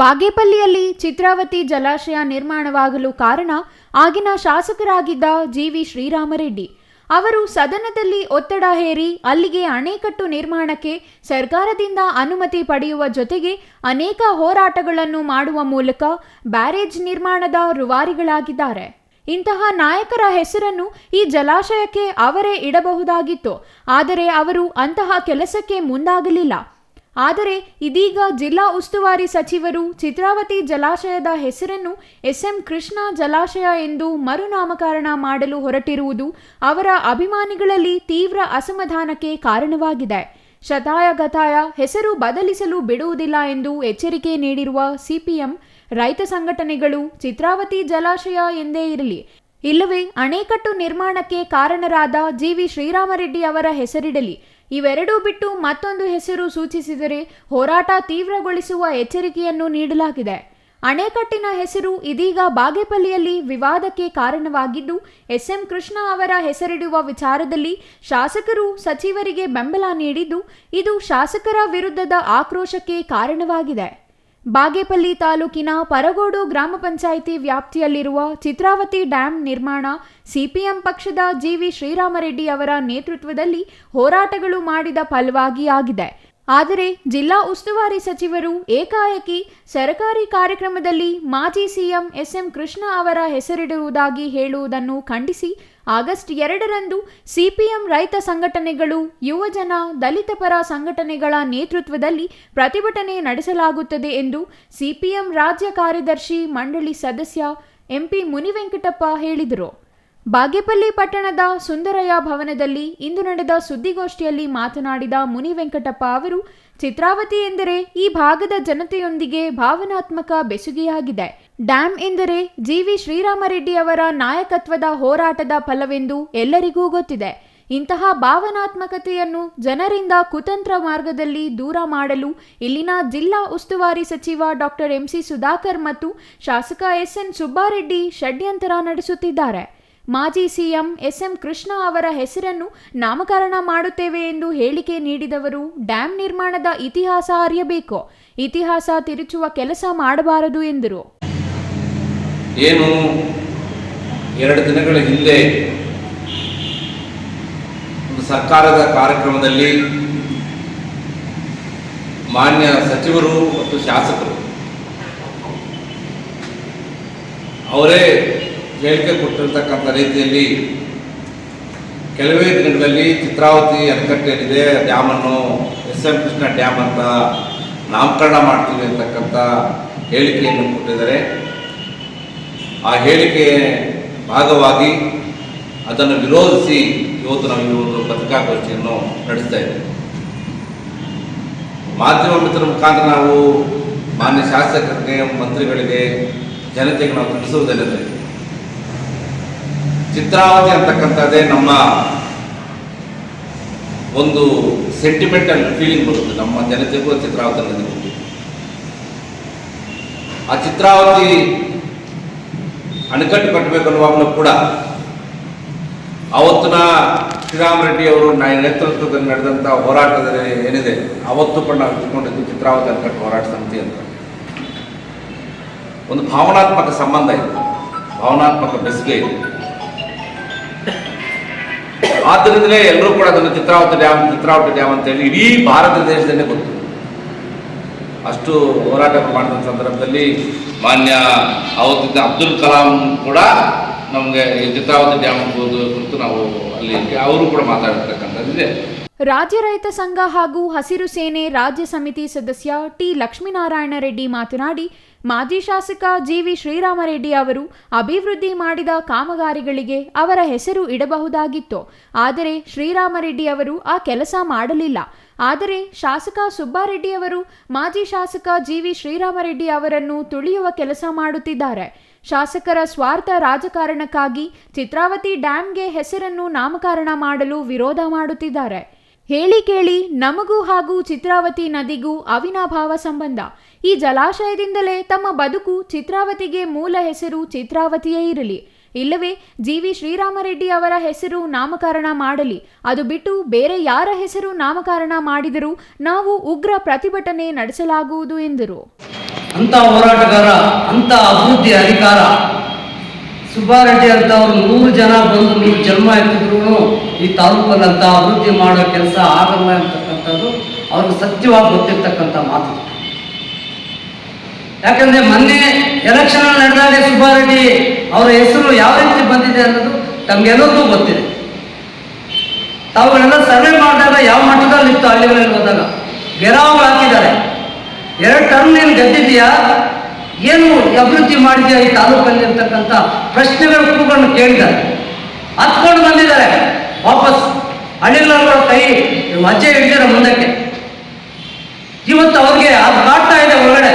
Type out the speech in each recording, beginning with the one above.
ಬಾಗೇಪಲ್ಲಿಯಲ್ಲಿ ಚಿತ್ರಾವತಿ ಜಲಾಶಯ ನಿರ್ಮಾಣವಾಗಲು ಕಾರಣ ಆಗಿನ ಶಾಸಕರಾಗಿದ್ದ ಜಿವಿ ಶ್ರೀರಾಮರೆಡ್ಡಿ. ಅವರು ಸದನದಲ್ಲಿ ಒತ್ತಡ ಹೇರಿ ಅಲ್ಲಿಗೆ ಅಣೆಕಟ್ಟು ನಿರ್ಮಾಣಕ್ಕೆ ಸರ್ಕಾರದಿಂದ ಅನುಮತಿ ಪಡೆಯುವ ಜೊತೆಗೆ ಅನೇಕ ಹೋರಾಟಗಳನ್ನು ಮಾಡುವ ಮೂಲಕ ಬ್ಯಾರೇಜ್ ನಿರ್ಮಾಣದ ರುವಾರಿಗಳಾಗಿದ್ದಾರೆ. ಇಂತಹ ನಾಯಕರ ಹೆಸರನ್ನು ಈ ಜಲಾಶಯಕ್ಕೆ ಅವರೇ ಇಡಬಹುದಾಗಿತ್ತು. ಆದರೆ ಅವರು ಅಂತಹ ಕೆಲಸಕ್ಕೆ ಮುಂದಾಗಲಿಲ್ಲ. ಆದರೆ ಇದೀಗ ಜಿಲ್ಲಾ ಉಸ್ತುವಾರಿ ಸಚಿವರು ಚಿತ್ರಾವತಿ ಜಲಾಶಯದ ಹೆಸರನ್ನು ಎಸ್ಎಂ ಕೃಷ್ಣ ಜಲಾಶಯ ಎಂದು ಮರುನಾಮಕರಣ ಮಾಡಲು ಹೊರಟಿರುವುದು ಅವರ ಅಭಿಮಾನಿಗಳಲ್ಲಿ ತೀವ್ರ ಅಸಮಾಧಾನಕ್ಕೆ ಕಾರಣವಾಗಿದೆ. ಶತಾಯಗತಾಯ ಹೆಸರು ಬದಲಿಸಲು ಬಿಡುವುದಿಲ್ಲ ಎಂದು ಎಚ್ಚರಿಕೆ ನೀಡಿರುವ ಸಿಪಿಎಂ, ರೈತ ಸಂಘಟನೆಗಳು ಚಿತ್ರಾವತಿ ಜಲಾಶಯ ಎಂದೇ ಇರಲಿ, ಇಲ್ಲವೇ ಅಣೆಕಟ್ಟು ನಿರ್ಮಾಣಕ್ಕೆ ಕಾರಣರಾದ ಜಿವಿ ಶ್ರೀರಾಮರೆಡ್ಡಿ ಅವರ ಹೆಸರಿಡಲಿ ಇವೆರಡೂ ಬಿಟ್ಟು ಮತ್ತೊಂದು ಹೆಸರು ಸೂಚಿಸಿದರೆ ಹೋರಾಟ ತೀವ್ರಗೊಳಿಸುವ ಎಚ್ಚರಿಕೆಯನ್ನು ನೀಡಲಾಗಿದೆ. ಅಣೆಕಟ್ಟಿನ ಹೆಸರು ಇದೀಗ ಬಾಗೇಪಲ್ಲಿಯಲ್ಲಿ ವಿವಾದಕ್ಕೆ ಕಾರಣವಾಗಿದ್ದು, ಎಸ್ಎಂ ಕೃಷ್ಣ ಅವರ ಹೆಸರಿಡುವ ವಿಚಾರದಲ್ಲಿ ಶಾಸಕರು ಸಚಿವರಿಗೆ ಬೆಂಬಲ ನೀಡಿದ್ದು, ಇದು ಶಾಸಕರ ವಿರುದ್ಧದ ಆಕ್ರೋಶಕ್ಕೆ ಕಾರಣವಾಗಿದೆ. ಬಾಗೇಪಲ್ಲಿ ತಾಲೂಕಿನ ಪರಗೋಡು ಗ್ರಾಮ ಪಂಚಾಯಿತಿ ವ್ಯಾಪ್ತಿಯಲ್ಲಿರುವ ಚಿತ್ರಾವತಿ ಡ್ಯಾಂ ನಿರ್ಮಾಣ ಸಿಪಿಎಂ ಪಕ್ಷದ ಜಿವಿ ಶ್ರೀರಾಮರೆಡ್ಡಿ ಅವರ ನೇತೃತ್ವದಲ್ಲಿ ಹೋರಾಟಗಳು ಮಾಡಿದ ಫಲವಾಗಿ ಆಗಿದೆ. ಆದರೆ ಜಿಲ್ಲಾ ಉಸ್ತುವಾರಿ ಸಚಿವರು ಏಕಾಏಕಿ ಸರ್ಕಾರಿ ಕಾರ್ಯಕ್ರಮದಲ್ಲಿ ಮಾಜಿ ಸಿಎಂ ಎಸ್ಎಂ ಕೃಷ್ಣ ಅವರ ಹೆಸರಿಡುವುದಾಗಿ ಹೇಳುವುದನ್ನು ಖಂಡಿಸಿ ಆಗಸ್ಟ್ ಎರಡರಂದು ಸಿಪಿಎಂ ರೈತ ಸಂಘಟನೆಗಳು ಯುವಜನ ದಲಿತ ಪರ ಸಂಘಟನೆಗಳ ನೇತೃತ್ವದಲ್ಲಿ ಪ್ರತಿಭಟನೆ ನಡೆಸಲಾಗುತ್ತದೆ ಎಂದು ಸಿಪಿಎಂ ರಾಜ್ಯ ಕಾರ್ಯದರ್ಶಿ, ಮಂಡಳಿ ಸದಸ್ಯ, ಎಂಪಿ ಮುನಿವೆಂಕಟಪ್ಪ ಹೇಳಿದರು. ಬಾಗೇಪಲ್ಲಿ ಪಟ್ಟಣದ ಸುಂದರಯ್ಯ ಭವನದಲ್ಲಿ ಇಂದು ನಡೆದ ಸುದ್ದಿಗೋಷ್ಠಿಯಲ್ಲಿ ಮಾತನಾಡಿದ ಮುನಿ ವೆಂಕಟಪ್ಪ ಅವರು, ಚಿತ್ರಾವತಿ ಎಂದರೆ ಈ ಭಾಗದ ಜನತೆಯೊಂದಿಗೆ ಭಾವನಾತ್ಮಕ ಬೆಸುಗೆಯಾಗಿದೆ. ಡ್ಯಾಂ ಎಂದರೆ ಜಿವಿ ಶ್ರೀರಾಮರೆಡ್ಡಿ ಅವರ ನಾಯಕತ್ವದ ಹೋರಾಟದ ಫಲವೆಂದು ಎಲ್ಲರಿಗೂ ಗೊತ್ತಿದೆ. ಇಂತಹ ಭಾವನಾತ್ಮಕತೆಯನ್ನು ಜನರಿಂದ ಕುತಂತ್ರ ಮಾರ್ಗದಲ್ಲಿ ದೂರ ಮಾಡಲು ಇಲ್ಲಿನ ಜಿಲ್ಲಾ ಉಸ್ತುವಾರಿ ಸಚಿವ ಡಾಕ್ಟರ್ ಎಂಸಿ ಸುಧಾಕರ್ ಮತ್ತು ಶಾಸಕ ಎಸ್ಎನ್ ಸುಬ್ಬಾರೆಡ್ಡಿ ಷಡ್ಯಂತರ ನಡೆಸುತ್ತಿದ್ದಾರೆ. ಮಾಜಿ ಸಿಎಂ ಎಸ್ಎಂ ಕೃಷ್ಣ ಅವರ ಹೆಸರನ್ನು ನಾಮಕರಣ ಮಾಡುತ್ತೇವೆ ಎಂದು ಹೇಳಿಕೆ ನೀಡಿದವರು ಡ್ಯಾಂ ನಿರ್ಮಾಣದ ಇತಿಹಾಸ ಅರಿಯಬೇಕು. ಇತಿಹಾಸ ತಿರುಚುವ ಕೆಲಸ ಮಾಡಬಾರದು ಎಂದರು. ಏನು ಎರಡು ದಿನಗಳ ಹಿಂದೆ ಸರ್ಕಾರದ ಕಾರ್ಯಕ್ರಮದಲ್ಲಿ ಮಾನ್ಯ ಸಚಿವರು ಮತ್ತು ಶಾಸಕರು ಅವರೇ ಹೇಳಿಕೆ ಕೊಟ್ಟಿರ್ತಕ್ಕಂಥ ರೀತಿಯಲ್ಲಿ ಕೆಲವೇ ದಿನಗಳಲ್ಲಿ ಚಿತ್ರಾವತಿ ಅಣೆಕಟ್ಟೆಯಲ್ಲಿದೆ. ಡ್ಯಾಮನ್ನು ಎಸ್ ಎಂ ಕೃಷ್ಣ ಡ್ಯಾಮ್ ಅಂತ ನಾಮಕರಣ ಮಾಡ್ತೀವಿ ಅಂತಕ್ಕಂಥ ಹೇಳಿಕೆಯನ್ನು ಕೊಟ್ಟಿದ್ದಾರೆ. ಆ ಹೇಳಿಕೆ ಭಾಗವಾಗಿ ಅದನ್ನು ವಿರೋಧಿಸಿ ಇವತ್ತು ನಾವು ಈ ಒಂದು ಪತ್ರಿಕಾಗೋಷ್ಠಿಯನ್ನು ನಡೆಸ್ತಾ ಇದ್ದೇವೆ. ಮಾಧ್ಯಮ ಮಿತ್ರರ ಮುಖಾಂತರ ನಾವು ಮಾನ್ಯ ಶಾಸಕರಿಗೆ, ಮಂತ್ರಿಗಳಿಗೆ, ಜನತೆಗೆ ನಾವು ತಿಳಿಸುವುದೇನೆಂದರೆ ಚಿತ್ರಾವತಿ ಅಂತಕ್ಕಂಥದ್ದೇ ನಮ್ಮ ಒಂದು ಸೆಂಟಿಮೆಂಟಲ್ ಫೀಲಿಂಗ್ ಬರುತ್ತೆ. ನಮ್ಮ ಜನತೆಗೂ ಚಿತ್ರಾವತಿ ಅನ್ನೋದು ಆ ಚಿತ್ರಾವತಿ ಅಣೆಕಟ್ಟು ಕಟ್ಟಬೇಕನ್ನುವಾಗಲೂ ಕೂಡ ಅವತ್ತಿನ ಶ್ರೀರಾಮರೆಡ್ಡಿ ಅವರು ನೇತೃತ್ವದಲ್ಲಿ ನಡೆದಂಥ ಹೋರಾಟದಲ್ಲಿ ಏನಿದೆ, ಅವತ್ತು ಕೂಡ ನಾವು ಇಟ್ಕೊಂಡಿದ್ದು ಚಿತ್ರಾವತಿ ಅಣೆಕಟ್ಟು ಹೋರಾಟ ಸಮಿತಿ ಅಂತ. ಒಂದು ಭಾವನಾತ್ಮಕ ಸಂಬಂಧ ಇದೆ. ಭಾವನಾತ್ಮಕ ಬೆಸುಗೆ ಇದೆ. ಆದ್ದರಿಂದಲೇ ಎಲ್ಲರೂ ಕೂಡ ಅದನ್ನು ಚಿತ್ರಾವತಿ ಡ್ಯಾಮ್ ಚಿತ್ರಾವತಿ ಡ್ಯಾಮ್ ಅಂತ ಹೇಳಿ ಇಡೀ ಭಾರತ ದೇಶದಲ್ಲೇ ಗೊತ್ತು. ಅಷ್ಟು ಹೋರಾಟ ಮಾಡಿದ ಸಂದರ್ಭದಲ್ಲಿ ಮಾನ್ಯ ಅವತ್ತಿದ್ದ ಅಬ್ದುಲ್ ಕಲಾಂ ಕೂಡ ನಮಗೆ ಚಿತ್ರಾವತಿ ಡ್ಯಾಮ್ ಕುರಿತು ನಾವು ಅಲ್ಲಿ ಅವರು ಕೂಡ ಮಾತಾಡಿರ್ತಕ್ಕಂಥದ್ದಿದೆ ರಾಜ್ಯ ರೈತ ಸಂಘ ಹಾಗೂ ಹಸಿರು ಸೇನೆ ರಾಜ್ಯ ಸಮಿತಿ ಸದಸ್ಯ ಟಿ ಲಕ್ಷ್ಮೀನಾರಾಯಣ ರೆಡ್ಡಿ ಮಾತನಾಡಿ ಮಾಜಿ ಶಾಸಕ ಜಿವಿ ಶ್ರೀರಾಮರೆಡ್ಡಿ ಅವರು ಅಭಿವೃದ್ಧಿ ಮಾಡಿದ ಕಾಮಗಾರಿಗಳಿಗೆ ಅವರ ಹೆಸರು ಇಡಬಹುದಾಗಿತ್ತು. ಆದರೆ ಶ್ರೀರಾಮರೆಡ್ಡಿ ಅವರು ಆ ಕೆಲಸ ಮಾಡಲಿಲ್ಲ. ಆದರೆ ಶಾಸಕ ಸುಬ್ಬಾರೆಡ್ಡಿ ಅವರು ಮಾಜಿ ಶಾಸಕ ಜಿವಿ ಶ್ರೀರಾಮರೆಡ್ಡಿ ಅವರನ್ನು ತುಳಿಯುವ ಕೆಲಸ ಮಾಡುತ್ತಿದ್ದಾರೆ. ಶಾಸಕರ ಸ್ವಾರ್ಥ ರಾಜಕಾರಣಕ್ಕಾಗಿ ಚಿತ್ರಾವತಿ ಡ್ಯಾಂಗೆ ಹೆಸರನ್ನು ನಾಮಕರಣ ಮಾಡಲು ವಿರೋಧ ಮಾಡುತ್ತಿದ್ದಾರೆ. ಹೇಳಿ ಕೇಳಿ ನಮಗೂ ಹಾಗೂ ಚಿತ್ರಾವತಿ ನದಿಗೂ ಅವಿನಾಭಾವ ಸಂಬಂಧ. ಈ ಜಲಾಶಯದಿಂದಲೇ ತಮ್ಮ ಬದುಕು ಚಿತ್ರಾವತಿಗೆ ಮೂಲ ಹೆಸರು ಚಿತ್ರಾವತಿಯೇ ಇರಲಿ. ಇಲ್ಲವೇ ಜಿ ವಿ ಶ್ರೀರಾಮರೆಡ್ಡಿ ಅವರ ಹೆಸರು ನಾಮಕರಣ ಮಾಡಲಿ. ಅದು ಬಿಟ್ಟು ಬೇರೆ ಯಾರ ಹೆಸರು ನಾಮಕರಣ ಮಾಡಿದರೂ ನಾವು ಉಗ್ರ ಪ್ರತಿಭಟನೆ ನಡೆಸಲಾಗುವುದು ಎಂದರು. ಅಂತ ಹೋರಾಟಗಾರ ಅಂತ ಅಭಿವೃದ್ಧಿ ಅಧಿಕಾರ ಸುಬ್ಬಾರೆಡ್ಡಿ ಅಂತ ಅವರು ನೂರು ಜನ ಬಂದು ನೂರು ಜನ್ಮ ಎತ್ತಿದ್ರು ಈ ತಾಲೂಕಲ್ಲಿ ಅಂತ ಅಭಿವೃದ್ಧಿ ಮಾಡೋ ಕೆಲಸ ಆಗಲ್ಲ ಅಂತಕ್ಕಂಥದ್ದು ಅವ್ರಿಗೆ ಸತ್ಯವಾಗಿ ಗೊತ್ತಿರ್ತಕ್ಕಂಥ ಮಾತು. ಯಾಕಂದ್ರೆ ಮೊನ್ನೆ ಎಲೆಕ್ಷನ್ ನಡೆದಾಗ ಸುಬ್ಬಾರೆಡ್ಡಿ ಅವರ ಹೆಸರು ಯಾವ ರೀತಿ ಬಂದಿದೆ ಅನ್ನೋದು ತಮ್ಗೆಲ್ಲರಿಗೂ ಗೊತ್ತಿದೆ. ತಾವುಗಳೆಲ್ಲ ಸರ್ವೆ ಮಾಡಿದಾಗ ಯಾವ ಮಟ್ಟದಲ್ಲಿ ಇತ್ತು ಹಳ್ಳಿಗಳಲ್ಲಿ ಹೋದಾಗ? ಗೆರಾವ್ಗಳು ಹಾಕಿದ್ದಾರೆ. ಎರಡು ಟರ್ಮ್ ನೀನು ಗೆದ್ದಿದ್ಯಾ ಏನು ಅಭಿವೃದ್ಧಿ ಮಾಡಿದೆಯಾ ಈ ತಾಲೂಕಲ್ಲಿ ಇರ್ತಕ್ಕಂಥ ಪ್ರಶ್ನೆಗಳ ಕೂಗಳನ್ನು ಕೇಳಿದ್ದಾರೆ. ಹತ್ಕೊಂಡು ಬಂದಿದ್ದಾರೆ. ವಾಪಸ್ ಹಳ್ಳಿಗಳ ಕೈ ಅಜ್ಜೆ ಹಿಡಿದಿರ ಮುಂದಕ್ಕೆ. ಇವತ್ತು ಅವ್ರಿಗೆ ಅದು ಕಾಡ್ತಾ ಇದೆ ಒಳಗಡೆ.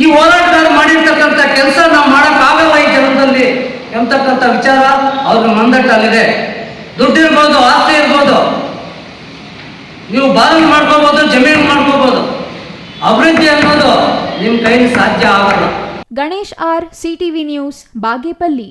ಈ ಹೋರಾಟಗಾರ ಮಾಡಿರ್ತಕ್ಕಂಥ ಕೆಲಸ ನಾವು ಮಾಡೋಕ್ಕಾಗಲ್ಲ ಈ ಜನದಲ್ಲಿ ಎಂಬತಕ್ಕಂಥ ವಿಚಾರ ಅವ್ರಿಗೆ ಮಂದಟ್ಟಲ್ಲಿದೆ ದುಡ್ಡು ಇರ್ಬೋದು ಆಸ್ತಿ ಇರ್ಬೋದು. ನೀವು ಬಾಗಿಲು ಮಾಡ್ಕೋಬೋದು, ಜಮೀನು ಮಾಡ್ಕೋಬೋದು. ಅಭಿವೃದ್ಧಿ ಅನ್ನೋದು ನಿಮ್ಮ ಕೈಲಿ ಸಾಧ್ಯ ಆಗಲ್ಲ. Ganesh R CTV news Bagepalli.